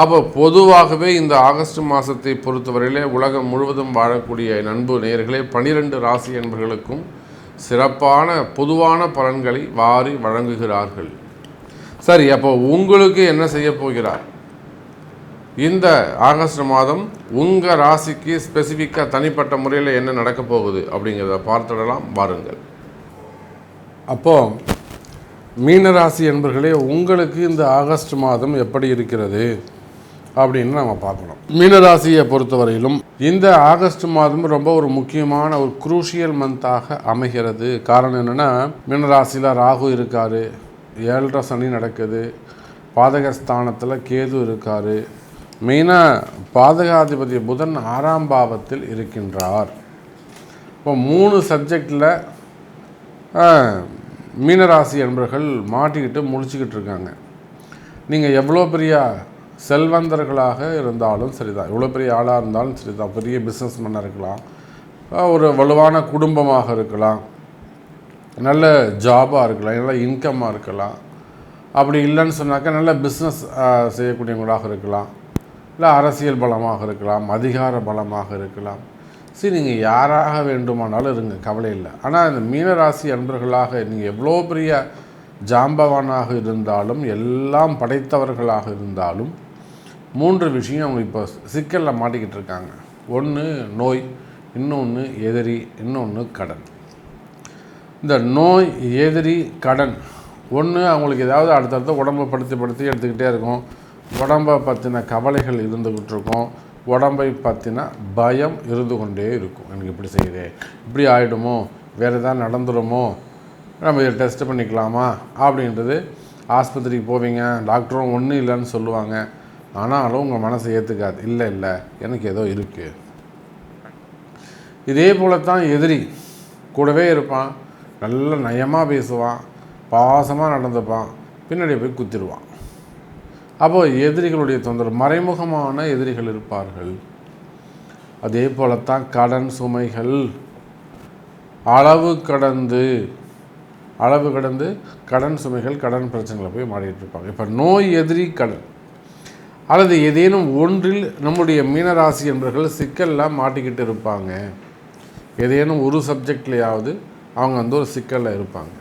அப்போ பொதுவாகவே இந்த ஆகஸ்ட் மாதத்தை பொறுத்தவரையிலே உலகம் முழுவதும் வாழக்கூடிய நண்பு நேயர்களே பனிரெண்டு ராசி என்பர்களுக்கும் சிறப்பான பொதுவான பலன்களை வாரி வழங்குகிறார்கள். சரி அப்போ உங்களுக்கு என்ன செய்ய போகிறார்? இந்த ஆகஸ்ட் மாதம் உங்கள் ராசிக்கு ஸ்பெசிஃபிக்காக தனிப்பட்ட முறையில் என்ன நடக்க போகுது அப்படிங்கிறத பார்த்துடலாம் வாருங்கள். அப்போது மீனராசி என்பர்களே உங்களுக்கு இந்த ஆகஸ்ட் மாதம் எப்படி இருக்கிறது? அப்படின்னு நம்ம பார்க்கணும். மீனராசியை பொறுத்தவரையிலும் இந்த ஆகஸ்ட் மாதம் ரொம்ப ஒரு முக்கியமான ஒரு குரூஷியல் மந்தாக அமைகிறது. காரணம் என்னென்னா மீனராசியில் ராகு இருக்கார் ஏழரை சனி நடக்குது பாதகஸ்தானத்தில் கேது இருக்கார். மெயினாக பாதகாதிபதி புதன் ஆறாம் பாவத்தில் இருக்கின்றார். இப்போ மூணு சப்ஜெக்டில் மீனராசி என்பர்கள் மாட்டிக்கிட்டு முடிச்சுக்கிட்டு இருக்காங்க. நீங்கள் எவ்வளோ பெரிய செல்வந்தர்களாக இருந்தாலும் சரிதான். எவ்வளோ பெரிய ஆளாக இருந்தாலும் சரிதான். பெரிய பிஸ்னஸ் மேனாக இருக்கலாம் ஒரு வலுவான குடும்பமாக இருக்கலாம். நல்ல ஜாபாக இருக்கலாம். நல்ல இன்கம்மாக இருக்கலாம். அப்படி இல்லைன்னு சொன்னாக்கா நல்ல பிஸ்னஸ் செய்யக்கூடியவங்களாக இருக்கலாம். இல்லை அரசியல் பலமாக இருக்கலாம். அதிகார பலமாக இருக்கலாம். சரி நீங்கள் யாராக வேண்டுமானாலும் இருங்க. கவலை இல்லை. ஆனால் இந்த மீனராசி அன்பர்களாக நீங்கள் எவ்வளோ பெரிய ஜாம்பவானாக இருந்தாலும் எல்லாம் படைத்தவர்களாக இருந்தாலும் மூன்று விஷயம் அவங்க இப்போ சிக்கலில் மாட்டிக்கிட்டு இருக்காங்க. ஒன்று நோய் இன்னொன்று எதிரி இன்னொன்று கடன். இந்த நோய் எதிரி கடன் ஒன்று அவங்களுக்கு ஏதாவது அடுத்தடுத்த உடம்பை படுத்தி படுத்தி எடுத்துக்கிட்டே இருக்கும். உடம்பை பற்றின கவலைகள் இருந்துக்கிட்டு இருக்கும். உடம்பை பற்றின பயம் இருந்து கொண்டே இருக்கும். எனக்கு இப்படி செய்யுதே இப்படி ஆகிடுமோ வேறு எதாவது நடந்துடுமோ நம்ம இதை டெஸ்ட் பண்ணிக்கலாமா அப்படின்றது ஆஸ்பத்திரிக்கு போவீங்க. டாக்டரும் ஒன்றும் இல்லைன்னு சொல்லுவாங்க. ஆனாலும் உங்கள் மனசை ஏற்றுக்காது இல்லை இல்லை எனக்கு ஏதோ இருக்குது இதே போல தான் எதிரி கூடவே இருப்பான். நல்ல நயமாக பேசுவான். பாசமாக நடந்துப்பான். பின்னாடி போய் குத்திடுவான். அப்போது எதிரிகளுடைய தொந்தரவு மறைமுகமான எதிரிகள் இருப்பார்கள். அதே போலத்தான் கடன் சுமைகள். அளவு கடந்து அளவு கடந்து கடன் சுமைகள் கடன் பிரச்சனைகளை போய் மாறிட்டு இருப்பாங்க. இப்போ நோய் எதிரி கடன். அல்லது ஏதேனும் ஒன்றில் நம்முடைய மீனராசி என்பர்கள் சிக்கலில் மாட்டிக்கிட்டு இருப்பாங்க. ஏதேனும் ஒரு சப்ஜெக்ட்லேயாவது அவங்க வந்து ஒரு சிக்கலில் இருப்பாங்க.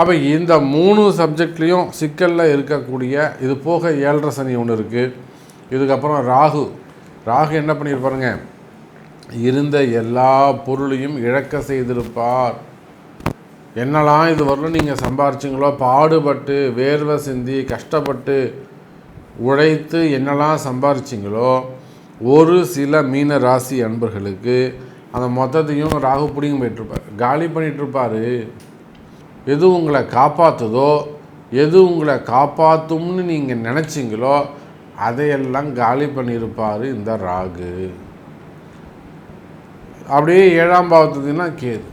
அப்போ இந்த மூணு சப்ஜெக்ட்லேயும் சிக்கலில் இருக்கக்கூடிய இது போக ஏழரை சனி ஒன்று இருக்குது இதுக்கப்புறம் ராகு. ராகு என்ன பண்ணியிருப்பாருங்க இருந்த எல்லா பொருளையும் இழக்க செய்திருப்பார். என்னெல்லாம் இது வரலும் நீங்கள் சம்பாரிச்சிங்களோ பாடுபட்டு வேர்வை சிந்தி கஷ்டப்பட்டு உழைத்து என்னெல்லாம் சம்பாரிச்சிங்களோ ஒரு சில மீன ராசி அன்பர்களுக்கு அந்த மொத்தத்தையும் ராகு பிடிங்க போயிட்டுருப்பார். காலி பண்ணிகிட்ருப்பார் எது உங்களை காப்பாற்றுதோ எது உங்களை காப்பாற்றும்னு நீங்கள் நினச்சிங்களோ அதையெல்லாம் காலி பண்ணியிருப்பார் இந்த ராகு. அப்படியே ஏழாம் பாவத்துனா கேது.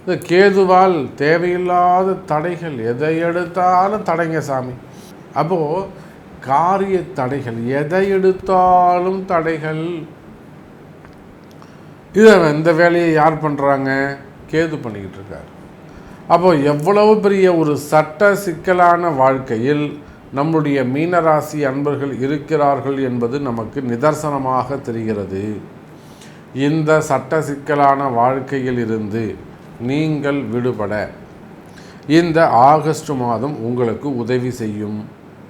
இந்த கேதுவால் தேவையில்லாத தடைகள் எதை எடுத்தாலும் தடைங்க சாமி. அப்போது காரிய தடைகள் எதை எடுத்தாலும் தடைகள். இதை இந்த வேலையை யார் பண்ணுறாங்க கேது பண்ணிக்கிட்டு இருக்கார். அப்போ எவ்வளவு பெரிய ஒரு சட்ட சிக்கலான வாழ்க்கையில் நம்முடைய மீனராசி அன்பர்கள் இருக்கிறார்கள் என்பது நமக்கு நிதர்சனமாக தெரிகிறது. இந்த சட்ட சிக்கலான வாழ்க்கையில் இருந்து நீங்கள் விடுபட. இந்த ஆகஸ்ட் மாதம் உங்களுக்கு உதவி செய்யும்.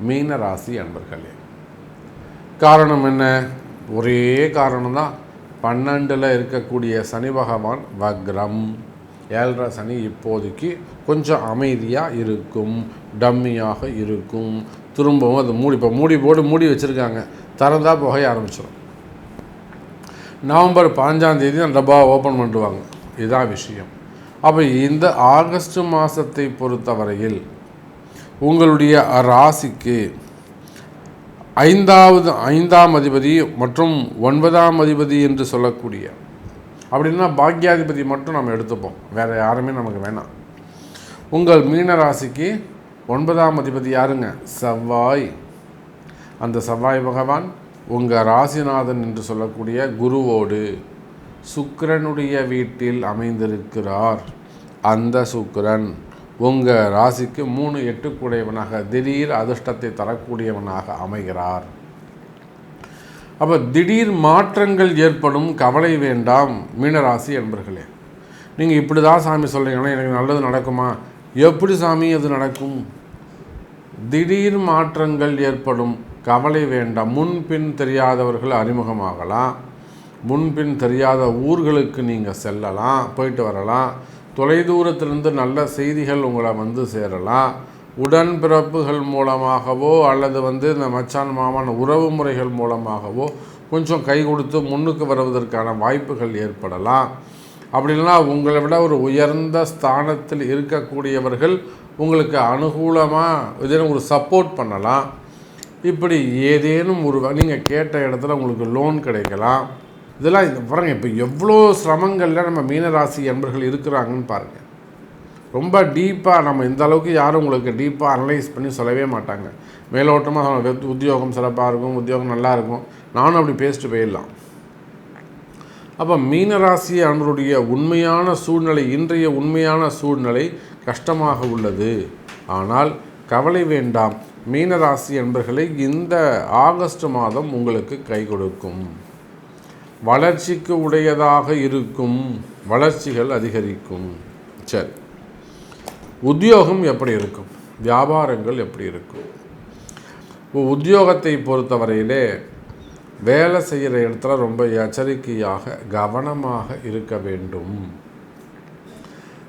மீன ராசி அன்பர்களே காரணம் என்ன? ஒரே காரணம்தான். பன்னெண்டில் இருக்கக்கூடிய சனி பகவான் வக்ரம். ஏழரை சனி இப்போதைக்கு கொஞ்சம் அமைதியாக இருக்கும் டம்மியாக இருக்கும். திரும்பவும் அது மூடி இப்போ மூடி போட்டு மூடி வச்சுருக்காங்க. திறந்தால் புகைய ஆரம்பிச்சிடும் நவம்பர் பாஞ்சாம் தேதி அந்த டப்பா ஓப்பன் பண்ணிடுவாங்க. இதுதான் விஷயம். அப்போ இந்த ஆகஸ்ட் மாதத்தை பொறுத்தவரையில் உங்களுடைய ராசிக்கு ஐந்தாவது ஐந்தாம் அதிபதி மற்றும் ஒன்பதாம் அதிபதி என்று சொல்லக்கூடிய அப்படின்னா பாக்யாதிபதி மட்டும் நம்ம எடுத்துப்போம். வேறு யாருமே நமக்கு வேணாம். உங்கள் மீன ராசிக்கு ஒன்பதாம் அதிபதி யாருங்க? செவ்வாய். அந்த செவ்வாய் பகவான் உங்கள் ராசிநாதன் என்று சொல்லக்கூடிய குருவோடு சுக்கிரனுடைய வீட்டில் அமைந்திருக்கிறார். அந்த சுக்கிரன். உங்கள் ராசிக்கு மூணு எட்டுக்குடையவனாக திடீர் அதிர்ஷ்டத்தை தரக்கூடியவனாக அமைகிறார். அப்போ திடீர் மாற்றங்கள் ஏற்படும் கவலை வேண்டாம் மீனராசி என்பர்களே நீங்கள் இப்படி தான் சாமி சொல்கிறீங்கன்னா எனக்கு நல்லது நடக்குமா? எப்படி சாமி அது நடக்கும்? திடீர் மாற்றங்கள் ஏற்படும் கவலை வேண்டாம். முன்பின் தெரியாதவர்கள் அறிமுகமாகலாம். முன்பின் தெரியாத ஊர்களுக்கு நீங்கள் செல்லலாம் போயிட்டு வரலாம். தொலைதூரத்திலிருந்து நல்ல செய்திகள் உங்களை வந்து சேரலாம். உடன்பிறப்புகள் மூலமாகவோ அல்லது வந்து இந்த மச்சான் மாமன் உறவு முறைகள் மூலமாகவோ கொஞ்சம் கை கொடுத்து முன்னுக்கு வருவதற்கான வாய்ப்புகள் ஏற்படலாம். அப்படி இல்லைன்னா உங்களை விட ஒரு உயர்ந்த ஸ்தானத்தில் இருக்கக்கூடியவர்கள் உங்களுக்கு அனுகூலமாக இதெல்லாம் ஒரு சப்போர்ட் பண்ணலாம். இப்படி ஏதேனும் ஒரு நீங்கள் கேட்ட இடத்துல உங்களுக்கு லோன் கிடைக்கலாம். இதெல்லாம் இந்த பாருங்க இப்போ எவ்வளோ சிரமங்களில் நம்ம மீனராசி என்பர்கள் இருக்கிறாங்கன்னு பாருங்கள் ரொம்ப டீப்பாக நம்ம இந்த அளவுக்கு யாரும் உங்களுக்கு டீப்பாக அனலைஸ் பண்ணி சொல்லவே மாட்டாங்க. மேலோட்டமாக உத்தியோகம் சிறப்பாக இருக்கும் உத்தியோகம் நல்லா இருக்கும். நானும் அப்படி பேசிட்டு போயிடலாம். அப்போ மீனராசி அன்பருடைய உண்மையான சூழ்நிலை இன்றைய உண்மையான சூழ்நிலை கஷ்டமாக உள்ளது. ஆனால் கவலை வேண்டாம். மீனராசி என்பர்களை இந்த ஆகஸ்ட் மாதம் உங்களுக்கு கை கொடுக்கும். வளர்ச்சிக்கு உடையதாக இருக்கும் வளர்ச்சிகள் அதிகரிக்கும். சரி. உத்தியோகம் எப்படி இருக்கும்? வியாபாரங்கள் எப்படி இருக்கும்? உத்தியோகத்தை பொறுத்தவரையிலே வேலை செய்கிற இடத்துல ரொம்ப எச்சரிக்கையாக கவனமாக இருக்க வேண்டும்.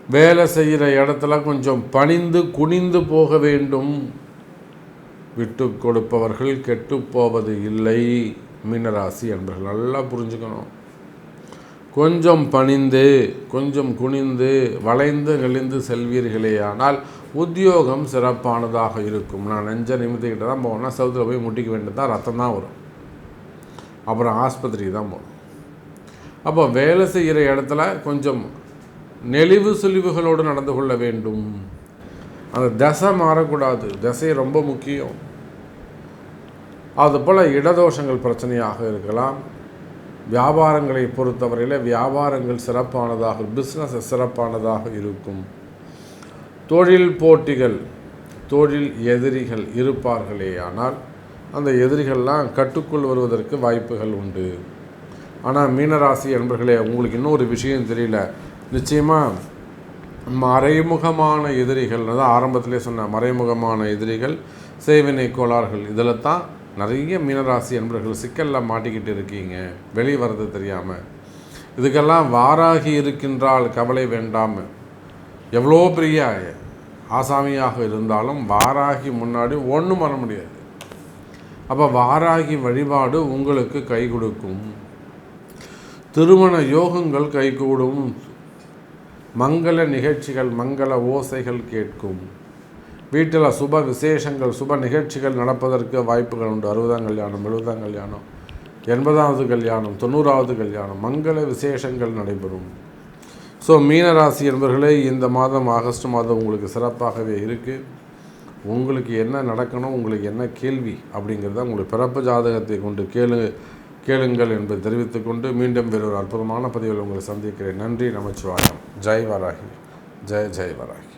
வேலை செய்கிற இடத்துல கொஞ்சம் பணிந்து குனிந்து போக வேண்டும். விட்டு கொடுப்பவர்கள் கெட்டு போவது இல்லை. மீனராசி அன்பர்கள் நல்லா புரிஞ்சுக்கணும். கொஞ்சம் பணிந்து கொஞ்சம் குனிந்து வளைந்து நெளிந்து செல்வீர்களே ஆனால் உத்தியோகம் சிறப்பானதாக இருக்கும். நான் நெஞ்ச நிமித்திக்கிட்டு தான் போவேன்னா சவுத்தில் போய் முட்டிக்க வேண்டியது தான் ரத்தம் தான் வரும். அப்புறம் ஆஸ்பத்திரிக்கு தான் போகணும். அப்போ வேலை செய்கிற இடத்துல கொஞ்சம் நெளிவு சுழிவுகளோடு நடந்து கொள்ள வேண்டும். அந்த தசை மாறக்கூடாது. தசை ரொம்ப முக்கியம். அதுபோல் இடதோஷங்கள் பிரச்சனையாக இருக்கலாம். வியாபாரங்களை பொறுத்தவரையில் வியாபாரங்கள் சிறப்பானதாக பிஸ்னஸ் சிறப்பானதாக இருக்கும். தொழில் போட்டிகள் தொழில் எதிரிகள் இருப்பார்களே ஆனால் அந்த எதிரிகள்லாம் கட்டுக்குள் வருவதற்கு வாய்ப்புகள் உண்டு. ஆனால் மீனராசி என்பர்களே உங்களுக்கு இன்னும் ஒரு விஷயம் தெரியல. நிச்சயமாக மறைமுகமான எதிரிகள் தான் ஆரம்பத்திலே சொன்ன மறைமுகமான எதிரிகள் சேவினை கோளாறுகள் இதில் தான் நிறைய மீனராசி அன்பர்கள் சிக்கலில் மாட்டிக்கிட்டு இருக்கீங்க. வெளியே வர்றது தெரியாமல் இதுக்கெல்லாம் வாராகி இருக்கின்றால் கவலை வேண்டாம். எவ்வளோ பெரிய ஆசாமியாக இருந்தாலும் வாராகி முன்னாடி ஒன்றும் வர முடியாது. அப்போ வாராகி வழிபாடு உங்களுக்கு கை கொடுக்கும். திருமண யோகங்கள் கைகூடும் மங்கள நிகழ்ச்சிகள் மங்கள ஓசைகள் கேட்கும். வீட்டில் சுப விசேஷங்கள் சுப நிகழ்ச்சிகள் நடப்பதற்கு வாய்ப்புகள் உண்டு. அறுபதாம் கல்யாணம் எழுபதாம் கல்யாணம் எண்பதாவது கல்யாணம் தொண்ணூறாவது கல்யாணம் மங்கள விசேஷங்கள் நடைபெறும். ஸோ மீனராசி என்பர்களே இந்த மாதம் ஆகஸ்ட் மாதம் உங்களுக்கு சிறப்பாகவே இருக்குது உங்களுக்கு என்ன நடக்கணும் உங்களுக்கு என்ன கேள்வி அப்படிங்கிறத உங்களுக்கு பிறப்பு ஜாதகத்தை கொண்டு கேளு கேளுங்கள் என்பதை தெரிவித்துக்கொண்டு மீண்டும் வேறொரு அற்புதமான பதிவில் உங்களை சந்திக்கிறேன். நன்றி நமச்சிவாயம். ஜெய் வராகி. ஜெய் ஜெய் வராகி.